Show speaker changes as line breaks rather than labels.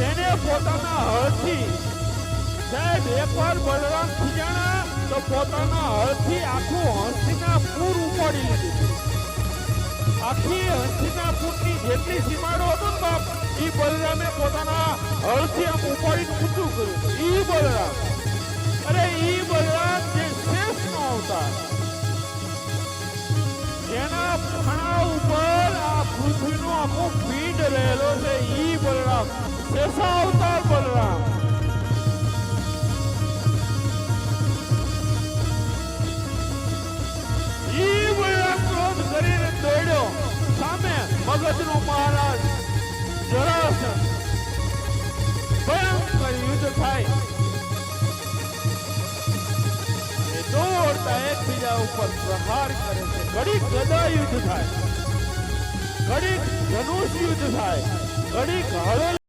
જેને પોતાના હળથી સાહેબ એકવાર બળરામ ખીજાણા તો પોતાના હળથી આખું હંસીના પૂર ઉપાડી લીધું આખી હંસીના પૂરની જેટલી સીમાડો હતો ને બાપ એ બળરામે પોતાના હળથી આમ ઉપાડીને ઊંચું કર્યું એ બળરામ લોડે ઈ બોલરામ શેસા ઉતાર બોલરામ ઈ બોયા કો શરીર તોડ્યો સામે ભગત નું મહારાજ જરાસન ભયંકર યુદ્ધ થાય એ દોરતા હેઠીયા ઉપર પ્રહાર કરે છે ગડી ગદાય યુદ્ધ થાય ઘડીક ધનુષ યુદ્ધ થાય ઘડીક હળે